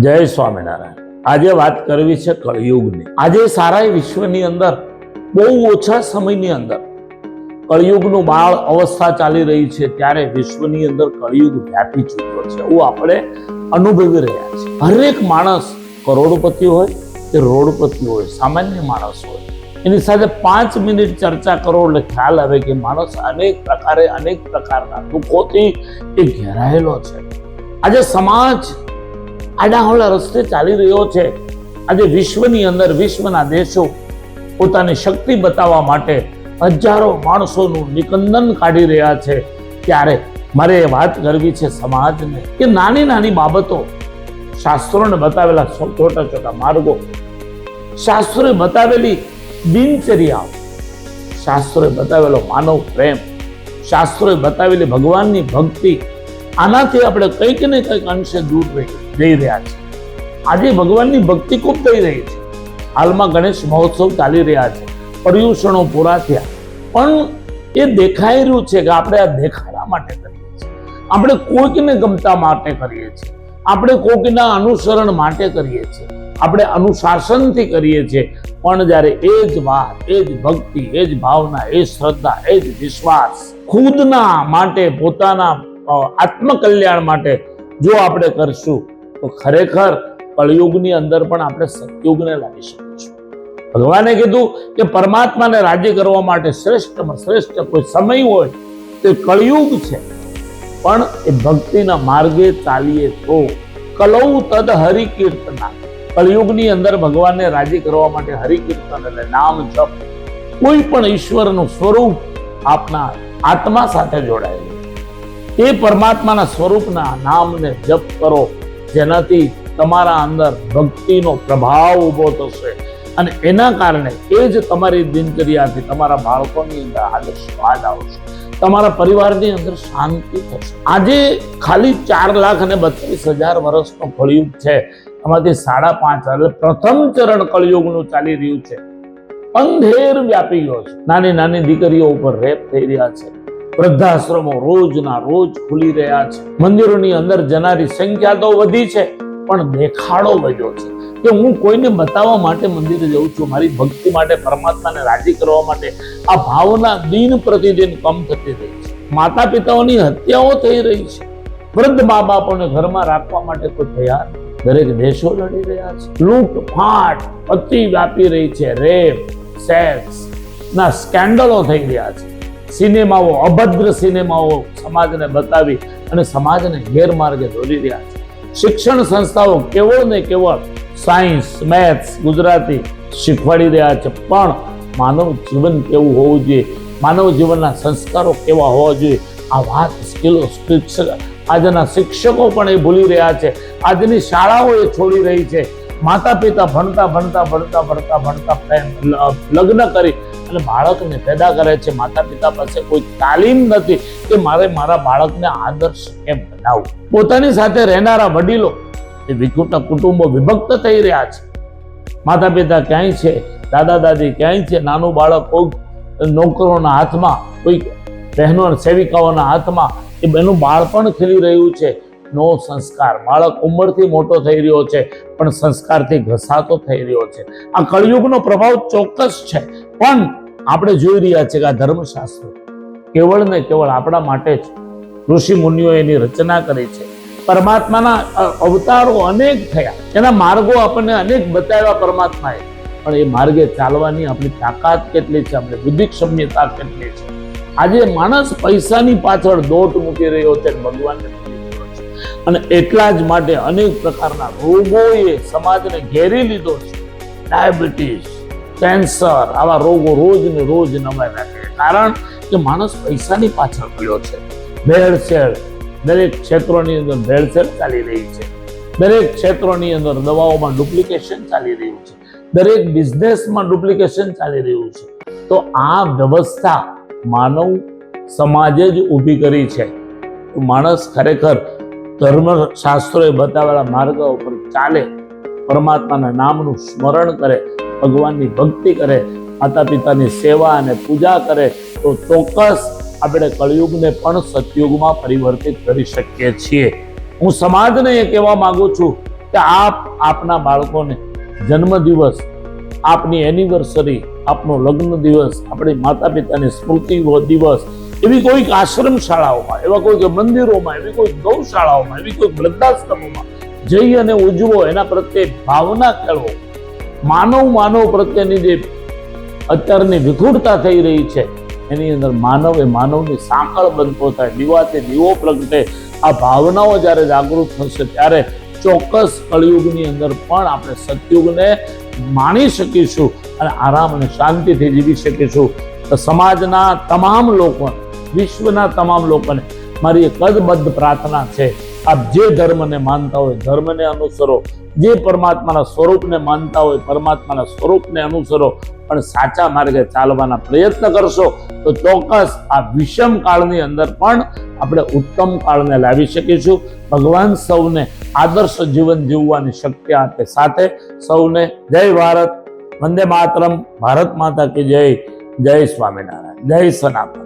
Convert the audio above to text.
જય સ્વામિનારાયણ. આજે વાત કરવી છે કળિયુગની. આજે સારા વિશ્વની અંદર, બહુ ઓછા સમયની અંદર, કળિયુગનું બાળ અવસ્થા ચાલી રહી છે ત્યારે વિશ્વની અંદર કળિયુગ વ્યાપી ચૂક્યો છે. એવું આપણે અનુભવી રહ્યા છીએ. હરેક માણસ કરોડપતિ હોય કે રોડપતિ હોય, સામાન્ય માણસ હોય, એની સાથે પાંચ મિનિટ ચર્ચા કરો એટલે ખ્યાલ આવે કે માણસ અનેક પ્રકારે અનેક પ્રકારના દુઃખોથી એ ઘેરાયેલો છે. આજે સમાજ આડાહોળા રસ્તે ચાલી રહ્યો છે. આજે વિશ્વની અંદર વિશ્વના દેશો પોતાની શક્તિ બતાવવા માટે હજારો માણસોનું નિકંદન કાઢી રહ્યા છે. ત્યારે મારે એ વાત કરવી છે સમાજને કે નાની નાની બાબતો શાસ્ત્રોને બતાવેલા છોટા છોટા માર્ગો. શાસ્ત્રોએ બતાવેલી દિનચર્યાઓ શાસ્ત્રોએ બતાવેલો માનવ પ્રેમ. શાસ્ત્રોએ બતાવેલી ભગવાનની ભક્તિ. આનાથી આપણે કંઈક ને કંઈક અંશે દૂર જઈ રહ્યા છે આજે ભગવાનની ભક્તિ ખૂબ થઈ રહી છે. હાલમાં ગણેશ મહોત્સવ ચાલી રહ્યા છે. પર્યુષણો પૂરા થયા. પણ એ દેખાઈ રહ્યું છે કે આપણે આ દેખાડા માટે કરીએ છીએ. આપણે કોઈકને ગમતા માટે કરીએ છીએ. આપણે કોઈકના અનુસરણ માટે કરીએ છીએ. આપણે અનુશાસનથી કરીએ છીએ. પણ જ્યારે એ જ વાત, એ જ ભક્તિ, એ જ ભાવના, એ શ્રદ્ધા, એ જ વિશ્વાસ ખુદના માટે પોતાના આત્મકલ્યાણ માટે જો આપણે કરશું, તો ખરેખર કળયુગની અંદર પણ આપણે સતયુગને લાવી શકીશું. ભગવાને કીધું કે પરમાત્માને રાજી કરવા માટે શ્રેષ્ઠમાં શ્રેષ્ઠ કોઈ સમય હોય તે કળયુગ છે. પણ એ ભક્તિના માર્ગે ચાલીએ તો કલૌ તદ હરિકીર્તના. કળયુગની અંદર ભગવાનને રાજી કરવા માટે હરિકીર્તન એટલે નામ જપ કોઈ પણ ઈશ્વરનું સ્વરૂપ આપના આત્મા સાથે જોડાયેલું એ પરમાત્માના સ્વરૂપના નામને જપ કરો, જેનાથી તમારા અંદર ભક્તિનો પ્રભાવ ઊભો થશે. અને એના કારણે એ જ તમારી દિનચર્યાથી તમારા બાળકોની અંદર આજે સ્વાદ આવશે. તમારા પરિવારની અંદર શાંતિ થશે. આજે ખાલી ચાર લાખ અને બત્રીસ હજાર વર્ષનો કળિયુગ છે. એમાંથી સાડા પાંચ એટલે પ્રથમ ચરણ કળિયુગનું ચાલી રહ્યું છે. અંધેર વ્યાપી ગયો છે. નાની નાની દીકરીઓ ઉપર રેપ થઈ રહ્યા છે. વૃદ્ધાશ્રમો રોજના રોજ ખુલી રહ્યા છે. મંદિરોની અંદર જનારી સંખ્યા તો વધી છે, પણ દેખાડો વધ્યો છે. કે હું કોઈને બતાવવા માટે મંદિરે જઉં છું, મારી ભક્તિ માટે, પરમાત્માને રાજી કરવા માટે, આ ભાવના દિન પ્રતિદિન કમ થતી રહી છે. માતા પિતાઓની હત્યાઓ થઈ રહી છે. વૃદ્ધ મા બાપોને ઘરમાં રાખવા માટે કોઈ તૈયાર દરેક દેશો લડી રહ્યા છે. લૂંટ ફાટ અતિ વ્યાપી રહી છે. રેપ, સેક્સ ના સ્કેન્ડલો થઈ રહ્યા છે. સિનેમાઓ, અભદ્ર સિનેમાઓ સમાજને બતાવી અને સમાજને ગેરમાર્ગે દોરી રહ્યા છે. શિક્ષણ સંસ્થાઓ કેવળ ને કેવળ સાયન્સ, મેથ્સ, ગુજરાતી શીખવાડી રહ્યા છે. પણ માનવ જીવન કેવું હોવું જોઈએ? માનવ જીવનના સંસ્કારો કેવા હોવા જોઈએ? આ વાત સ્કિલો, શિક્ષક, આજના શિક્ષકો પણ એ ભૂલી રહ્યા છે. આજની શાળાઓ એ છોડી રહી છે. માતા પિતા ભણતા ભણતા ભણતા ભણતા ભણતા લગ્ન કરી અને બાળકને પેદા કરે છે માતા પિતા પાસે કોઈ તાલીમ નથી કે મારે મારા બાળકને આદર્શ કેમ બનાવવું પોતાની સાથે રહેનારા વડીલો એ વિકૃત કુટુંબો વિભક્ત થઈ રહ્યા છે. માતા પિતા ક્યાંય છે દાદા દાદી ક્યાંય છે, નાનું બાળક કોઈ નોકરોના હાથમાં, કોઈ બહેનો સેવિકાઓના હાથમાં, એ બેનું બાળપણ ખીલી રહ્યું છે. નો સંસ્કાર. બાળક ઉંમરથી મોટો થઈ રહ્યો છે, પણ સંસ્કારથી ઘસાતો થઈ રહ્યો છે. આ કળિયુગનો પ્રભાવ ચોક્કસ છે. પણ આપણે જોઈ રહ્યા છીએ કે આ ધર્મશાસ્ત્ર કેવળ ને કેવળ આપણા માટે જ ઋષિ મુનિઓ એની રચના કરી છે. પરમાત્માના અવતારો અનેક થયા. એના માર્ગો આપણને અનેક બતાવ્યા પરમાત્માએ. પણ એ માર્ગે ચાલવાની આપણી તાકાત કેટલી છે, આપણી બુદ્ધિ ક્ષમ્યતા કેટલી છે? આજે માણસ પૈસાની પાછળ દોટ મૂકી રહ્યો છે ભગવાનને અને એટલા જ માટે અનેક પ્રકારના રોગોએ સમાજને ઘેરી લીધો છે. ડાયાબિટીસ કેન્સર, આવા રોગો રોજ ને રોજ નમાઈ છે. કારણ કે માણસ પૈસાની પાછળ પડ્યો છે. ભેળસેળ દરેક ક્ષેત્રોની અંદર ભેળસેળ ચાલી રહી છે. દરેક ક્ષેત્રોની અંદર દવાઓમાં ડુપ્લિકેશન ચાલી રહ્યું છે. દરેક બિઝનેસમાં ડુપ્લિકેશન ચાલી રહ્યું છે. તો આ વ્યવસ્થા માનવ સમાજે જ ઊભી કરી છે. માણસ ખરેખર ધર્મ શાસ્ત્રોએ બતાવેલા માર્ગ ઉપર ચાલે. પરમાત્માના નામનું સ્મરણ કરે. ભગવાનની ભક્તિ કરે માતા પિતાની સેવા અને પૂજા કરે, તો ચોક્કસ આપણે કળિયુગને પણ સતયુગમાં પરિવર્તિત કરી શકીએ છીએ. હું સમાજને એ કહેવા માંગુ છું કે આપ આપના બાળકોને જન્મદિવસ, આપની એનિવર્સરી, આપનો લગ્ન દિવસ, આપણી માતા પિતાની સ્મૃતિ દિવસ, એવી કોઈક આશ્રમ શાળાઓમાં એવા કોઈક મંદિરોમાં, એવી કોઈ ગૌશાળાઓમાં, એવી કોઈક વૃદ્ધાશ્રમોમાં જઈ અને ઉજવો, એના પ્રત્યે ભાવના કેળવો. માનવ માનવ પ્રત્યેની જે અત્યારની વિખુરતા થઈ રહી છે, એની અંદર માનવ એ માનવની સાંકળ બનતો થાય દીવાતે દીવો પ્રગટે, આ ભાવનાઓ જ્યારે જાગૃત થશે ત્યારે ચોક્કસ કળિયુગની અંદર પણ આપણે સતયુગને માણી શકીશું અને આરામ અને શાંતિથી જીવી શકીશું. તો સમાજના તમામ લોકો, વિશ્વના તમામ લોકોને મારી એક કદબદ્ધ પ્રાર્થના છે આપ જે ધર્મને માનતા હોય, ધર્મને અનુસરો. જે પરમાત્માના સ્વરૂપને માનતા હોય, પરમાત્માના સ્વરૂપને અનુસરો પણ સાચા માર્ગે ચાલવાના પ્રયત્ન કરશો, તો ચોક્કસ આ વિષમ કાળની અંદર પણ આપણે ઉત્તમ કાળને લાવી શકીશું. ભગવાન સૌને આદર્શ જીવન જીવવાની શક્તિ આપે સાથે. સૌને જય ભારત. વંદે માતરમ. ભારત માતા કે જય. જય સ્વામિનારાયણ. જય સનાતન.